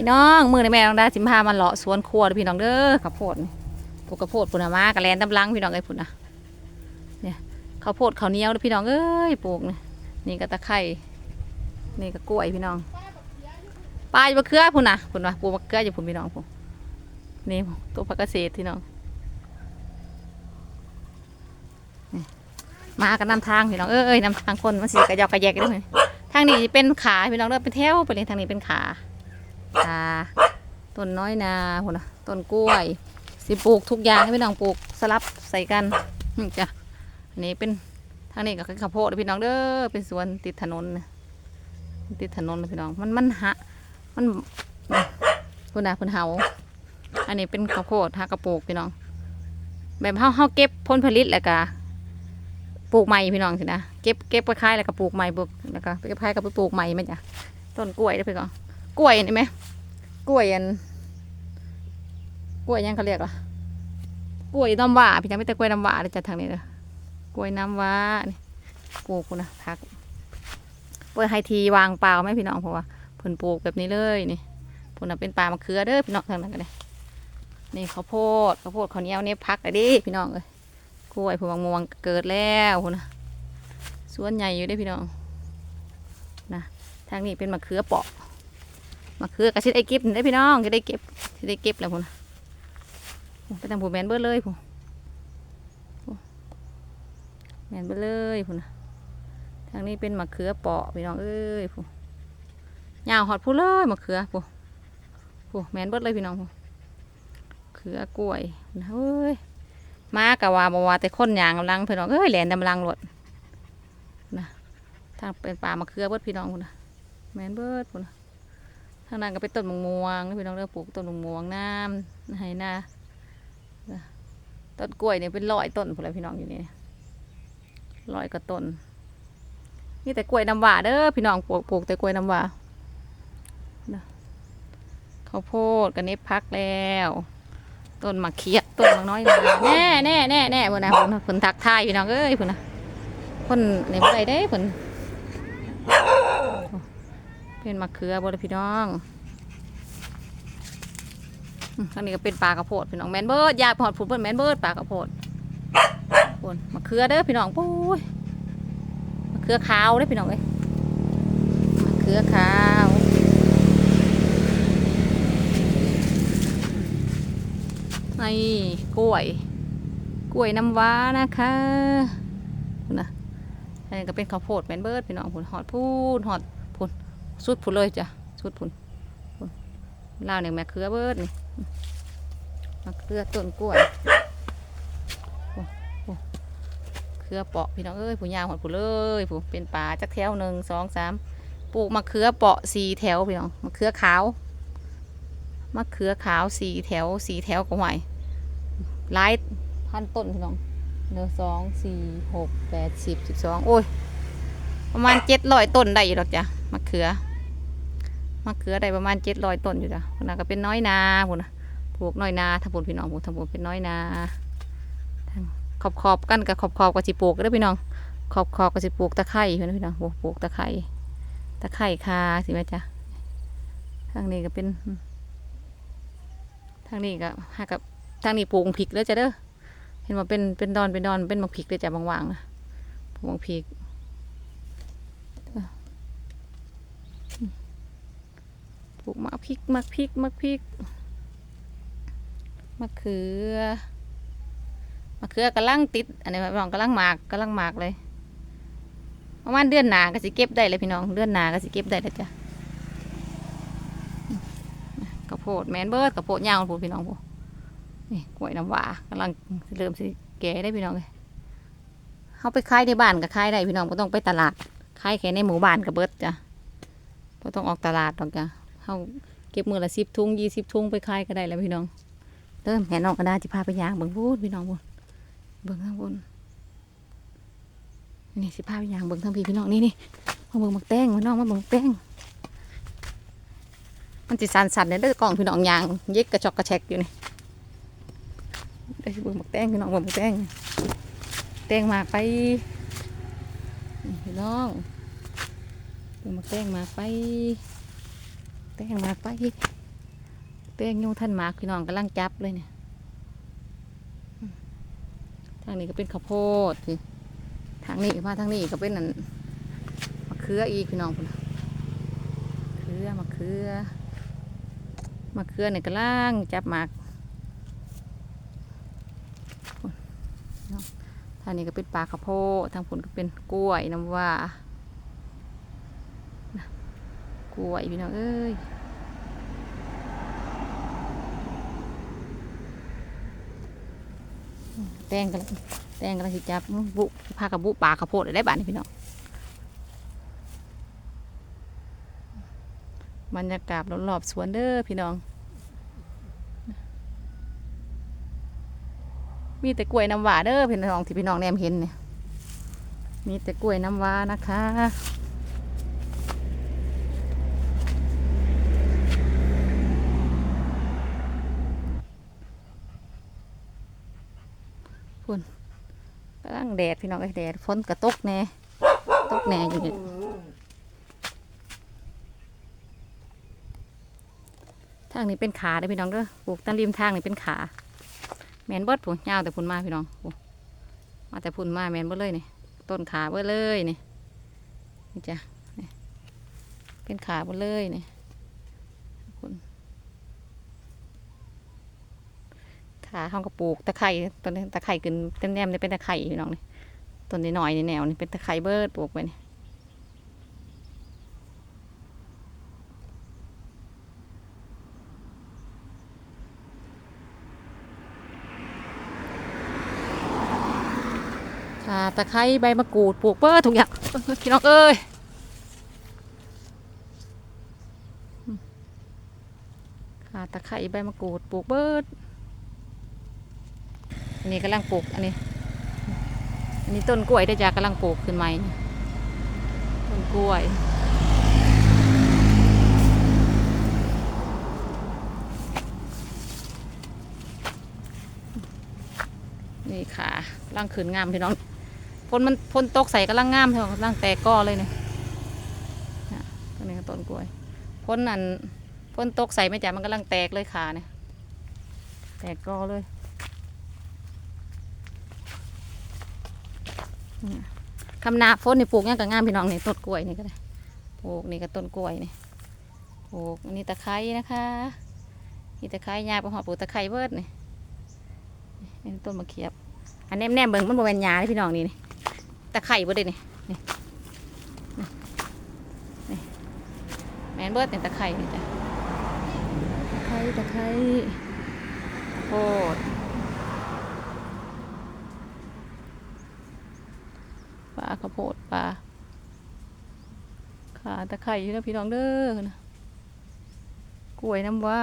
พี่น้องมือในแม่น้องดาสิมพามาเลาะสวนครัวเด้อพี่น้องเด้อข้าวโพดปลูกข้าวโพดปุ่นน่ะมากระแลนตำลังพี่น้องเอ้ยปุ่นนะเนี่ยข้าวโพดข้าวเหนียวเด้อพี่น้องเอ้ยปลูกนี่นี่ก็ตะไคร้นี่ก็กล้วยพี่น้องปลายมะเขือพุ่นนะพุ่นนะปลูกมะเขืออยู่พุ่นพี่น้องพุ่นนี่ตัวผักเกษตรพี่น้องนี่มากันนำทางพี่น้องเอ้ยนำทางคนมาสิกระยอกกระแยกกันด้วยทางนี้เป็นขาพี่น้องเด้อเป็นแถวไปเลยทางนี้เป็นขา ค่ะต้นน้อยนาพุ่นนะต้นกล้วย สิปลูกทุกอย่างให้พี่น้องปลูกสลับใส่กันจ้ะอันนี้เป็นทางนี้ก็คือข้าวโพดพี่น้องเด้อเป็นสวนติดถนนนะติดถนนพี่น้องมันมันหะมันพุ่นนะพุ่นเฮาอันนี้เป็นข้าวโพดหากระปลูกพี่น้อง แบบเฮาเฮาเก็บผลผลิตแล้วก็ปลูกใหม่พี่น้องสินะเก็บเก็บไปขายแล้วก็ปลูกใหม่ปลูกแล้วก็ไปเก็บขายก็ไปปลูกใหม่ไหมจ้ะต้นกล้วยเด้อพี่น้อง กล้วยนี่ไหมกล้วยอันกล้วยยังเขาเรียกอะกล้วยน้ำว้าพี่จำไม่แต่กล้วยน้ำว้าเลยจากทางนี้เลยกล้วยน้ำว้านี่ปลูกนะพักเปิดไฮทีวางเปล่าไหมพี่น้องเพราะว่าเพิ่นปลูกแบบนี้เลยนี่พุ่นน่ะเป็นปลามะเขือเด้อพี่น้องทางนั้นกันเลยนี่ข้าวโพดข้าวโพดข้าวเหนียวนี่พักเลยดิพี่น้องเลยกล้วยพวงม่วงเกิดแล้วพุ่นนะสวนใหญ่อยู่ด้พี่น้องนะทางนี้เป็นมะเขือเปาะ มะเขือกระชิดไอ้เก็บนี่ได้พี่น้องจะได้เก็บจะได้เก็บแล้วพุ่นน่ะไปทางผู้แมนเบิดเลยพุ่นแมนเบิดเลยพุ่นน่ะทางนี้เป็นมะเขือเปาะพี่น้องเอ้ยพุ่นยาวหอดผู้เลยมะเขือพุ่นพุ่นแมนเบิดเลยพี่น้องพุ่นเขือกล้วยเอ้ยมากะว่าบ่ว่าแต่คนยางกำลังพี่น้องเอ้ยแหลนกำลังรถนะทางเป็นป่ามะเขือเบิดพี่น้องพุ่นน่ะแมนเบิดพุ่นน่ะ ทางนั้นก็เป็นต้นมะม่วงพี่น้องเลือปลูกต้นมะม่วงน้ำให้หน้าต้นกล้วยเนี่ยเป็นร้อยต้นพอแล้วพี่น้องอยู่นี่ร้อยกว่าต้นนี่แต่กล้วยน้ำหวาเด้อพี่น้องปลูกปลูกแต่กล้วยน้ำหวานะข้าวโพดกันนี้พักแล้วต้นมะเขียดต้นมะน้อยนาแน่แน่แน่แน่พุ่นนะพุ่นะพุ่นทักทายพี่น้องเอ้ยพุ่นนะพุ่นนี่บ่ได้เด้พุ่น เป็นมะเขือบริพี่น้องอืมข้างนี้ก็เป็นปลากระโพดพี่น้องแมนเบิร์ดยาพอดผุดเบิร์ดแมนเบิร์ดปลากระโพดปนมะเขือเด้อพี่น้องปุ้ยมะเขือขาวเด้อพี่น้องเอ้ยมะเขือขาวนี่กล้วย กล้วยน้ำว้านะคะนะอันนี้ก็เป็นข้าวโพดแมนเบิร์ดพี่น้องพุ่นหอดพูนหอดผุน สุดผุนเลยจ้ะสุดผุนพุ่นลาวเนี่ยแม่เคือเบิดนี่มะเคือต้นกล้วยโอ้โอ้เคือเปาะพี่น้องเอ้ยผู้ยาวหดผู้เลยผู้เป็นป่าจักแถวหนึ่งสองสามปลูกมะเขือเปาะสี่แถวพี่น้องมะเขือขาวมะเขือขาวสี่แถวสี่แถวก็ไหวหลายพันต้นพี่น้องหนึ่งสองสี่หกแปดสิบสิบสองโอ้ยประมาณเจ็ดร้อยต้นได้หรอกจ้ะมะเขือ มะเขือได้ประมาณเจ็ดร้อยต้นอยู่จ้ะพุ่นน่ะก็เป็นน้อยนาพุ่นน่ะปลูกน้อยนาถ้าพุ่นพี่น้องปลูกถ้าพุ่นเป็นน้อยนาขอบขอบกันกับขอบขอบๆก็สิปลูกเด้อพี่น้อง ขอบขอบๆก็สิปลูกตะไคร้พี่น้องปลูกปลูกตะไคร้ตะไคร้คาสิแม่จ้ะทางนี้ก็เป็น ทางนี้ก็หากับทางนี้ปลูกพริกเด้อจ้ะเด้อเห็นว่าเป็นเป็นดอนเป็นดอนเป็นมักพริกเด้จ้ะบางๆนะปลูกมักพริก ลูกมะพริกมะพริกมะพริกมะเขือมะเขือกำลังติด อันนี้พี่น้องกำลังหมากกำลังหมากเลย ประมาณเดือนหนาก็สิเก็บได้เลยพี่น้อง เดือนหนาก็สิเก็บได้แล้วจ้ะข้าวโพดแมนเบิร์ดข้าวโพดยาวพูดพี่น้องพูนี่กล้วยน้ำว้ากำลังเริ่มสิแก่ได้พี่น้องเลยเขาไปขายในบ้านก็ขายได้พี่น้องไม่ต้องไปตลาดขายแค่ในหมู่บ้านก็เบิดจ้ะไ่ต้องออกตลาดหรอกจ้ะ เขาเก็บมือละสิบทุงยี่สิบทุงไปขายก็ได้แล้วพี่น้องเริ่มแห่น้องกระดาษจะพาไปย่างเบิ่งพูดพี่น้องบนเบิ่งข้างบนนี่สิพาไปย่างเบิ่งทั้งพี่พี่น้องนี่นี่มาเบิ่งมักแตงพี่น้องมาเบิ่งแตงมันจิสันสันเนี่ยเด้อกล่องพี่น้องยางเย็กกระจอกกระแชกอยู่นี่ได้สิเบิ่งมักแตงพี่น้องเบิ่งมักแตงแตงมากไปพี่น้องเบิ่งมาแต้งมากไป แตงมาไปเต้งยูท่านมากพี่น้องกำลังจับเลยเนี่ยทางนี้ก็เป็นข้าวโพดสิทางนี้มาทางนี้ก็เป็นนั่นมะเขืออีกพี่น้องพุ่นน่ะเขือมะเขือมะเขือเนี่ยกำลังจับหมากพุ่นพี่น้องทางนี้ก็เป็นปลาข้าวโพดทางพุ่นก็เป็นกล้วยน้ำว้าน่ะ กล้วยพี่น้องเอ้ยแตงกันแตงกันสิจับบุพากับบุปลาข้าวโพดได้บ้านนี่พี่น้องบรรยากาศรอบๆสวนเด้อพี่น้อง มีแต่กล้วยน้ำว้าเด้อพี่น้องที่พี่น้องแนมเห็นเนี่ยมีแต่กล้วยน้ำว้านะคะ กำลังแดดพี่น้องไอ้แดดฝนกระตกแน่ตกแน่อยู่เนี่ยทางนี้เป็นขาเด้พี่น้องเด้อปลูกตั้งริมทางนี่เป็นขา แมนเบิดผุนยาวแต่พุ่นมาพี่น้องมาแต่พุ่นมาแมนเบิดเลยนี่ต้นขาเบิดเลยนี่นี่จ้ะเป็นขาเบิดเลยนี่พุ่น ขาเขาก็ปลูกตะไคร่ต้นนี้ตะไคร่ขึ้นเต็มแนมๆนี่เป็นตะไคร่พี่น้องนี่ต้นนี้หน่อยในแนวนี่เป็นตะไคร่เบิร์ดปลูกไปนี่ขาตะไคร้ใบมะกรูดปลูกเบิดทุกอย่างพี่น้องเอ้ยอืมขาตะไคร้ใบมะกรูดปลูกเบิดอั นนี้กำลังปลูกอันนี้ อันนี้ต้นกล้วยได้จากกำลังปลูกขึ้นใหม่ต้นกล้วยนี่ค่ะกำลังขึ้นงามพี่น้องพนมันพนตกใส่กำลังงามพี่น้องกำลังแตกก้อเลยเนี่ยต้นนี้ก็ต้นกล้วยพ้นนั่นพ้นตกใส่ไม่จ่ามันกำลังแตกเลยขาเนี่ยแตกก้อเลย คำนาฝนนี่ปลูกหยังกับงามพี่น้องนี่ต้นกล้วยนี่ก็ได้ปลูกนี่ก็ต้นกล้วยนี่ปลูกอันนี้ตะไคร้นะคะนี่ตะไคร้ยาไปหอปลูกตะไคร้เบิดนี่นี่ต้นมะเขียบ อันแนมแนมๆเบิ่งมันบริเวณยาเลยพี่น้องนี่นี่ตะไคร้เบิดเลยนี่นี่นี่นี่แมนเบิดนี่ตะไคร้นี่จ้ะตะไคร้ตะไคร้โคตร ปลา ข้าวโพดปลาขาตะไคร้อยู่นะพี่น้องเด้อนะกล้วยน้ำว้า